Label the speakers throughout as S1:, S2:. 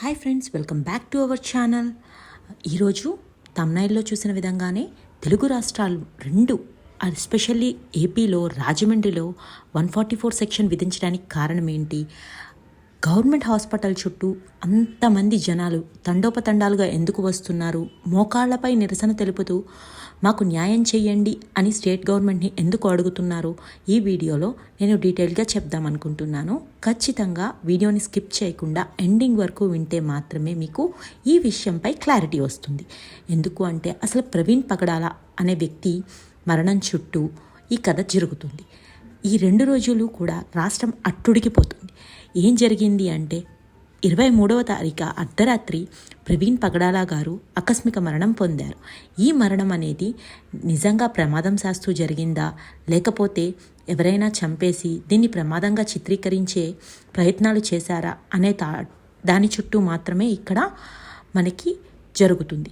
S1: Hi friends welcome back to our channel. ఈరోజు తమ్నైల్లో చూసిన విధంగానే తెలుగు రాష్ట్రాలు రెండు ఎస్పెషల్లీ ఏపీలో రాజమండ్రిలో వన్ ఫార్టీ ఫోర్ సెక్షన్ విధించడానికి కారణం ఏంటి? గవర్నమెంట్ హాస్పిటల్ చుట్టూ అంతమంది జనాలు తండోపతండాలుగా ఎందుకు వస్తున్నారు? మోకాళ్ళపై నిరసన తెలుపుతూ మాకు న్యాయం చేయండి అని స్టేట్ గవర్నమెంట్ని ఎందుకు అడుగుతున్నారు? ఈ వీడియోలో నేను డీటెయిల్గా చెప్దామనుకుంటున్నాను ఖచ్చితంగా వీడియోని స్కిప్ చేయకుండా ఎండింగ్ వరకు వింటే మాత్రమే మీకు ఈ విషయంపై క్లారిటీ వస్తుంది. ఎందుకు అంటే అసలు ప్రవీణ్ పగడాల అనే వ్యక్తి మరణం చుట్టూ ఈ కథ జరుగుతుంది. ఈ రెండు రోజులు కూడా రాష్ట్రం అట్టుడికిపోతుంది ఏం జరిగింది అంటే ఇరవై మూడవ తారీఖు అర్ధరాత్రి ప్రవీణ్ పగడాలా గారు ఆకస్మిక మరణం పొందారు. ఈ మరణం అనేది నిజంగా ప్రమాదం శాస్తూ జరిగిందా? లేకపోతే ఎవరైనా చంపేసి దీన్ని ప్రమాదంగా చిత్రీకరించే ప్రయత్నాలు చేశారా? అనే తా దాని చుట్టూ మాత్రమే ఇక్కడ మనకి జరుగుతుంది.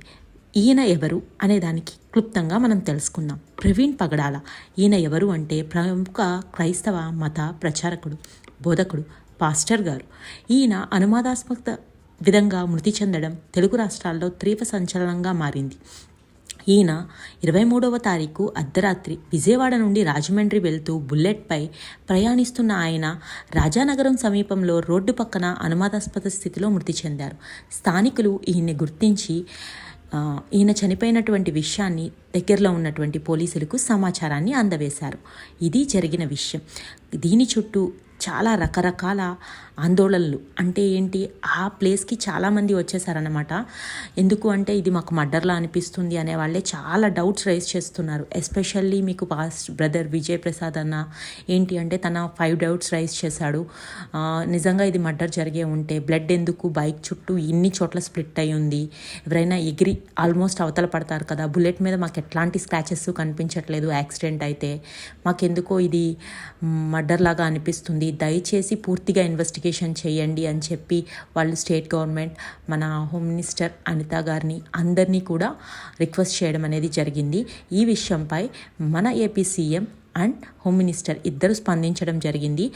S1: ఈయన ఎవరు అనే దానికి క్లుప్తంగా మనం తెలుసుకుందాం. ప్రవీణ్ పగడాల ఈయన ఎవరు అంటే ప్రముఖ క్రైస్తవ మత ప్రచారకుడు బోధకుడు పాస్టర్ గారు. ఈయన అనుమానాస్పద విధంగా మృతి చెందడం తెలుగు రాష్ట్రాల్లో తీవ్ర సంచలనంగా మారింది. ఈయన ఇరవై మూడవ తారీఖు అర్ధరాత్రి విజయవాడ నుండి రాజమండ్రి వెళ్తూ బుల్లెట్పై ప్రయాణిస్తున్న ఆయన రాజానగరం సమీపంలో రోడ్డు పక్కన అనుమానాస్పద స్థితిలో మృతి చెందారు. స్థానికులు ఈయన్ని గుర్తించి ఈయన చనిపోయినటువంటి విషయాన్ని దగ్గరలో ఉన్నటువంటి పోలీసులకు సమాచారాన్ని అందవేశారు ఇది జరిగిన విషయం. దీని చుట్టూ చాలా రకరకాల ఆందోళనలు. అంటే ఏంటి? ఆ ప్లేస్కి చాలామంది వచ్చేసారనమాట ఎందుకు అంటే ఇది మాకు మర్డర్లా అనిపిస్తుంది అనే వాళ్ళే చాలా డౌట్స్ రైజ్ చేస్తున్నారు. ఎస్పెషల్లీ మీకు పాస్ట్ బ్రదర్ విజయ్ ప్రసాద్ అన్న ఏంటి అంటే తన ఫైవ్ డౌట్స్ రైజ్ చేశాడు. నిజంగా ఇది మర్డర్ జరిగే ఉంటే బ్లడ్ ఎందుకు? బైక్ చుట్టూ ఇన్ని చోట్ల స్ప్లిట్ అయి ఉంది. ఎవరైనా ఎగిరి ఆల్మోస్ట్ అవతల పడతారు కదా. బుల్లెట్ మీద మాకు ఎట్లాంటి స్క్రాచెస్ కనిపించట్లేదు యాక్సిడెంట్ అయితే. మాకెందుకో ఇది మర్డర్ లాగా అనిపిస్తుంది. దయచేసి పూర్తిగా ఇన్వెస్టిగేషన్ చేయండి అని చెప్పి వాళ్ళు స్టేట్ గవర్నమెంట్ మన హోమ్ మినిస్టర్ అనిత గారిని అందరినీ కూడా రిక్వెస్ట్ చేయడం అనేది జరిగింది. ఈ విషయంపై మన AP CM and home minister ఇద్దరు స్పందించడం జరిగింది.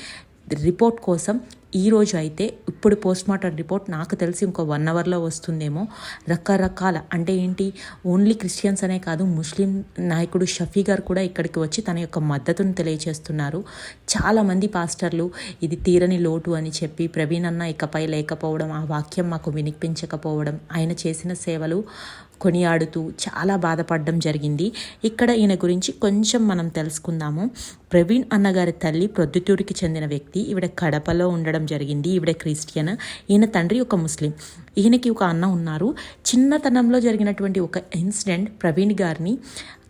S1: రిపోర్ట్ కోసం ఈరోజు అయితే ఇప్పుడు పోస్ట్ మార్టం రిపోర్ట్ నాకు తెలిసి ఇంకో వన్ అవర్లో వస్తుందేమో. రకరకాల అంటే ఏంటి? ఓన్లీ క్రిస్టియన్స్ అనే కాదు ముస్లిం నాయకుడు షఫీ గారు కూడా ఇక్కడికి వచ్చి తన యొక్క మద్దతును తెలియజేస్తున్నారు. చాలామంది పాస్టర్లు ఇది తీరని లోటు అని చెప్పి ప్రవీణ్ అన్న ఇకపై లేకపోవడం ఆ వాక్యం మాకు వినిపించకపోవడం ఆయన చేసిన సేవలు కొనియాడుతూ చాలా బాధపడడం జరిగింది. ఇక్కడ ఈయన గురించి కొంచెం మనం తెలుసుకుందాము. ప్రవీణ్ అన్నగారి తల్లి ప్రొద్దుటూరికి చెందిన వ్యక్తి. ఈవిడ కడపలో ఉండడం జరిగింది. ఈవిడ క్రిస్టియన్. ఈయన తండ్రి ఒక ముస్లిం. ఈయనకి ఒక అన్న ఉన్నారు. చిన్నతనంలో జరిగినటువంటి ఒక ఇన్సిడెంట్ ప్రవీణ్ గారిని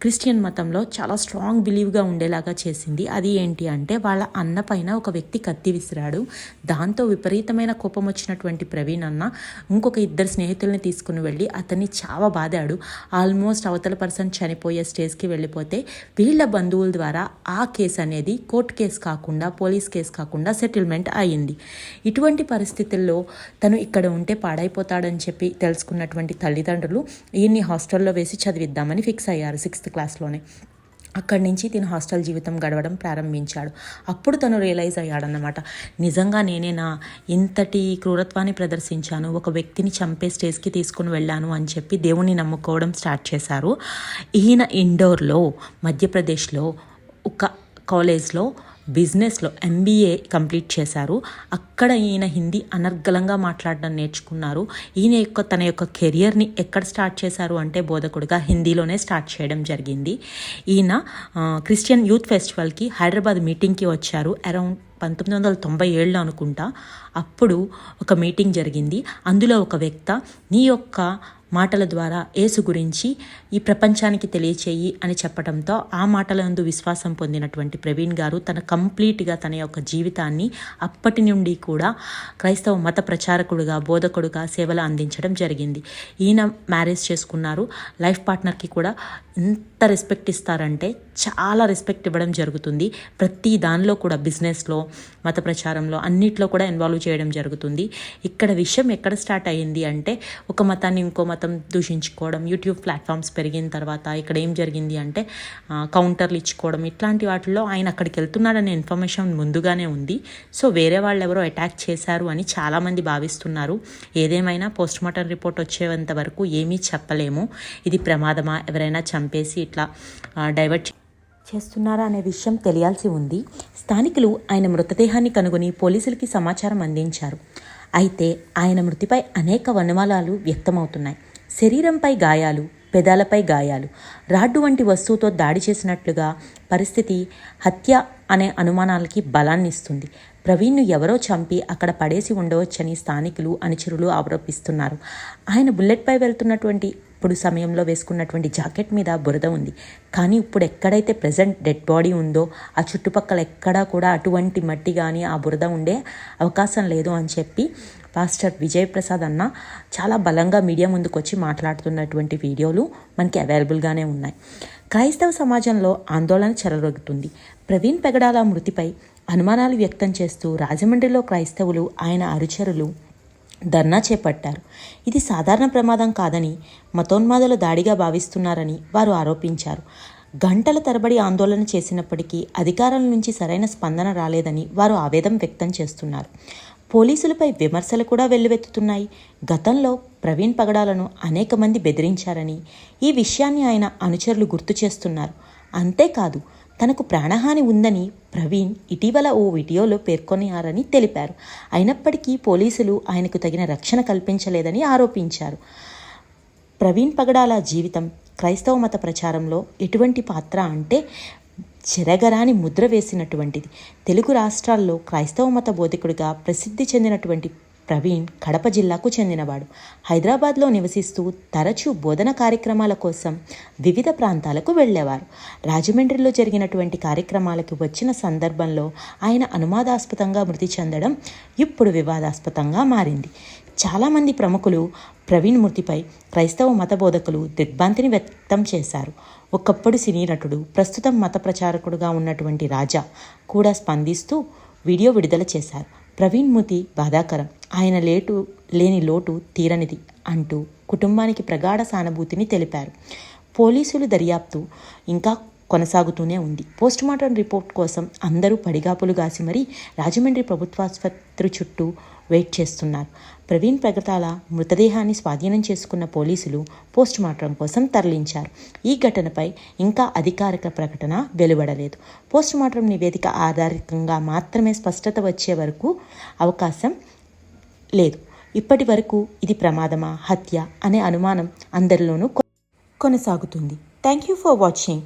S1: క్రిస్టియన్ మతంలో చాలా స్ట్రాంగ్ బిలీవ్గా ఉండేలాగా చేసింది. అది ఏంటి అంటే వాళ్ళ అన్న పైన ఒక వ్యక్తి కత్తి విసిరాడు. దాంతో విపరీతమైన కోపం వచ్చినటువంటి ప్రవీణ్ అన్న ఇంకొక ఇద్దరు స్నేహితుల్ని తీసుకుని వెళ్ళి అతన్ని చాలా బాధాడు ఆల్మోస్ట్ అవతల పర్సన్ చనిపోయే స్టేజ్కి వెళ్ళిపోతే వీళ్ళ బంధువుల ద్వారా ఆ కేసు అనేది కోర్టు కేసు కాకుండా పోలీస్ కేసు కాకుండా సెటిల్మెంట్ అయ్యింది. ఇటువంటి పరిస్థితుల్లో తను ఇక్కడ ఉంటే పాడైపోతాడని చెప్పి తెలుసుకున్నటువంటి తల్లిదండ్రులు ఈయన్ని హాస్టల్లో వేసి చదివిద్దామని ఫిక్స్ అయ్యారు. సిక్స్త్ క్లాస్లోనే. అక్కడి నుంచి తిను హాస్టల్ జీవితం గడవడం ప్రారంభించాడు. అప్పుడు తను రియలైజ్ అయ్యాడన్నమాట. నిజంగా నేనేనా ఇంతటి క్రూరత్వాన్ని ప్రదర్శించాను. ఒక వ్యక్తిని చంపే స్టేజ్కి తీసుకుని వెళ్ళాను అని చెప్పి దేవుణ్ణి నమ్ముకోవడం స్టార్ట్ చేశారు. ఈయన ఇండోర్లో మధ్యప్రదేశ్లో ఒక కాలేజ్లో బిజినెస్లో ఎంబీఏ కంప్లీట్ చేశారు. అక్కడ ఈయన హిందీ అనర్గళంగా మాట్లాడడం నేర్చుకున్నారు. ఈయన యొక్క తన యొక్క కెరియర్ని ఎక్కడ స్టార్ట్ చేశారు అంటే బోధకుడిగా హిందీలోనే స్టార్ట్ చేయడం జరిగింది. ఈయన క్రిస్టియన్ యూత్ ఫెస్టివల్కి హైదరాబాద్ మీటింగ్కి వచ్చారు అరౌండ్ పంతొమ్మిది వందల తొంభై ఏళ్ళు అనుకుంటా. అప్పుడు ఒక మీటింగ్ జరిగింది. అందులో ఒక వ్యక్త నీ యొక్క మాటల ద్వారా యేసు గురించి ఈ ప్రపంచానికి తెలియచేయి అని చెప్పడంతో ఆ మాటలందు విశ్వాసం పొందినటువంటి ప్రవీణ్ గారు తన కంప్లీట్గా తన యొక్క జీవితాన్ని అప్పటి నుండి కూడా క్రైస్తవ మత ప్రచారకుడుగా బోధకుడుగా సేవలు అందించడం జరిగింది. ఈయన మ్యారేజ్ చేసుకున్నారు. లైఫ్ పార్ట్నర్కి కూడా ఎంత రెస్పెక్ట్ ఇస్తారంటే చాలా రెస్పెక్ట్ ఇవ్వడం జరుగుతుంది. ప్రతి దానిలో కూడా బిజినెస్లో మత ప్రచారంలో అన్నిట్లో కూడా ఇన్వాల్వ్ చేయడం జరుగుతుంది. ఇక్కడ విషయం ఎక్కడ స్టార్ట్ అయ్యింది అంటే ఒక మతాన్ని ఇంకో మతం దూషించుకోవడం యూట్యూబ్ ప్లాట్ఫామ్స్ పెరిగిన తర్వాత ఇక్కడ ఏం జరిగింది అంటే కౌంటర్లు ఇచ్చుకోవడం ఇట్లాంటి వాటిల్లో ఆయన అక్కడికి వెళ్తున్నాడనే ఇన్ఫర్మేషన్ ముందుగానే ఉంది. సో వేరే వాళ్ళు ఎవరో అటాక్ చేశారు అని చాలామంది భావిస్తున్నారు. ఏదేమైనా పోస్ట్ మార్టం రిపోర్ట్ వచ్చేంత వరకు ఏమీ చెప్పలేము. ఇది ప్రమాదమా? ఎవరైనా చంపేసి ఇట్లా డైవర్ట్ చేస్తున్నారా అనే విషయం తెలియాల్సి ఉంది. స్థానికులు ఆయన మృతదేహాన్ని కనుగొని పోలీసులకి సమాచారం అందించారు. అయితే ఆయన మృతిపై అనేక వనమలాలు వ్యక్తమవుతున్నాయి. శరీరంపై గాయాలు పెదాలపై గాయాలు రాడ్డు వంటి వస్తువుతో దాడి చేసినట్లుగా పరిస్థితి హత్య అనే అనుమానాలకి బలాన్ని ఇస్తుంది ప్రవీణ్ను ఎవరో చంపి అక్కడ పడేసి ఉండవచ్చని స్థానికులు అనుచరులు ఆరోపిస్తున్నారు. ఆయన బుల్లెట్పై వెళ్తున్నటువంటి ఇప్పుడు సమయంలో వేసుకున్నటువంటి జాకెట్ మీద బురద ఉంది. కానీ ఇప్పుడు ఎక్కడైతే ప్రజెంట్ డెడ్ బాడీ ఉందో ఆ చుట్టుపక్కల ఎక్కడా కూడా అటువంటి మట్టి కానీ ఆ బురద ఉండే అవకాశం లేదు అని చెప్పి పాస్టర్ విజయ్ ప్రసాద్ అన్న చాలా బలంగా మీడియా ముందుకు వచ్చి మాట్లాడుతున్నటువంటి వీడియోలు మనకి అవైలబుల్గానే ఉన్నాయి. క్రైస్తవ సమాజంలో ఆందోళన చెలరొగుతుంది. ప్రవీణ్ పెగడాల మృతిపై అనుమానాలు వ్యక్తం చేస్తూ రాజమండ్రిలో క్రైస్తవులు ఆయన అనుచరులు ధర్నా చేపట్టారు. ఇది సాధారణ ప్రమాదం కాదని మతోన్మాదుల దాడిగా భావిస్తున్నారని వారు ఆరోపించారు. గంటల తరబడి ఆందోళన చేసినప్పటికీ అధికారుల నుంచి సరైన స్పందన రాలేదని వారు ఆవేదన వ్యక్తం చేస్తున్నారు. పోలీసులపై విమర్శలు కూడా వెల్లువెత్తుతున్నాయి. గతంలో ప్రవీణ్ పగడాలను అనేక మంది బెదిరించారని ఈ విషయాన్ని ఆయన అనుచరులు గుర్తు చేస్తున్నారు. అంతేకాదు తనకు ప్రాణహాని ఉందని ప్రవీణ్ ఇటీవల ఓ వీడియోలో పేర్కొన్నారని తెలిపారు. అయినప్పటికీ పోలీసులు ఆయనకు తగిన రక్షణ కల్పించలేదని ఆరోపించారు. ప్రవీణ్ పగడాల జీవితం క్రైస్తవ మత ప్రచారంలో ఎటువంటి పాత్ర అంటే చెరగరాని ముద్ర వేసినటువంటిది. తెలుగు రాష్ట్రాల్లో క్రైస్తవ మత బోధకుడిగా ప్రసిద్ధి చెందినటువంటి ప్రవీణ్ కడప జిల్లాకు చెందినవాడు. హైదరాబాద్లో నివసిస్తూ తరచూ బోధన కార్యక్రమాల కోసం వివిధ ప్రాంతాలకు వెళ్ళేవారు. రాజమండ్రిలో జరిగినటువంటి కార్యక్రమాలకు వచ్చిన సందర్భంలో ఆయన అనుమాదాస్పదంగా మృతి చెందడం ఇప్పుడు వివాదాస్పదంగా మారింది. చాలామంది ప్రముఖులు ప్రవీణ్ మృతిపై క్రైస్తవ మత బోధకులు దిగ్భ్రాంతిని వ్యక్తం చేశారు. ఒకప్పుడు సినీ నటుడు ప్రస్తుతం మత ప్రచారకుడుగా ఉన్నటువంటి రాజా కూడా స్పందిస్తూ వీడియో విడుదల చేశారు. ప్రవీణ్ ముతి బాధాకరం. ఆయన లేటు లేని లోటు తీరనిది అంటూ కుటుంబానికి ప్రగాఢ సానుభూతిని తెలిపారు. పోలీసులు దర్యాప్తు ఇంకా కొనసాగుతూనే ఉంది. పోస్టుమార్టం రిపోర్ట్ కోసం అందరూ పడిగాపులు గాసి మరీ రాజమండ్రి ప్రభుత్వాసుపత్రి చుట్టూ వెయిట్ చేస్తున్నారు. ప్రవీణ్ ప్రగతాల మృతదేహాన్ని స్వాధీనం చేసుకున్న పోలీసులు పోస్టుమార్టం కోసం తరలించారు. ఈ ఘటనపై ఇంకా అధికారిక ప్రకటన వెలువడలేదు. పోస్టుమార్టం నివేదిక ఆధారితంగా మాత్రమే స్పష్టత వచ్చే వరకు అవకాశం లేదు. ఇప్పటి వరకు ఇది ప్రమాదమా హత్య అనే అనుమానం అందరిలోనూ కొనసాగుతుంది. Thank you for watching.